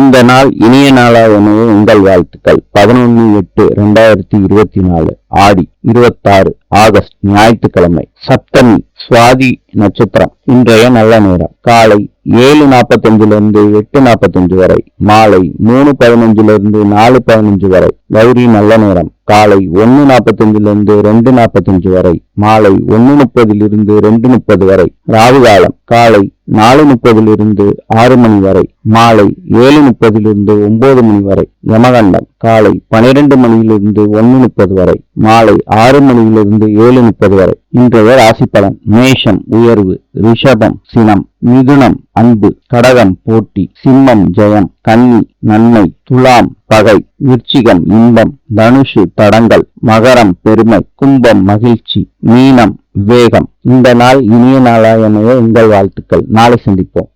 இந்த நாள் இனிய நாளாக எனவே உங்கள் வாழ்த்துக்கள். பதினொன்று எட்டு ரெண்டாயிரத்தி இருபத்தி நாலு ஆடி இருபத்தாறு ஆகஸ்ட் ஞாயிற்றுக்கிழமை சப்தமி சுவாதி நட்சத்திரம். இன்றைய நல்ல நேரம். காலை ஏழு நாற்பத்தஞ்சிலிருந்து எட்டு நாற்பத்தஞ்சு வரை மாலை மூணு பதினஞ்சிலிருந்து நாலு பதினஞ்சு வரை கௌரி நல்ல நேரம். காலை ஒன்று நாற்பத்தஞ்சிலிருந்து ரெண்டு நாற்பத்தஞ்சு வரை மாலை ஒன்று முப்பதிலிருந்து ரெண்டு முப்பது வரை ராகு காலம். காலை நாலு முப்பதிலிருந்து ஆறு மணி வரை மாலை ஏழு முப்பதிலிருந்து ஒன்பது மணி வரை யமகண்டம் காலை பனிரெண்டு மணியிலிருந்து ஒன்னு முப்பது வரை மாலை ஆறு மணியிலிருந்து ஏழு முப்பது வரை. இன்றைய ராசி பலன் மேஷம் உயர்வு ரிஷபம் சினம் மிதுனம் அன்பு கடகம் போட்டி சிம்மம் ஜெயம் கன்னி நன்மை துலாம் பகை விருச்சிகம் இன்பம் தனுஷு தடங்கள் மகரம் பெருமை கும்பம் மகிழ்ச்சி மீனம் வேகம். இந்த நாள் இனிய நாளா எனவே உங்கள் வாழ்த்துக்கள். நாளை சந்திப்போம்.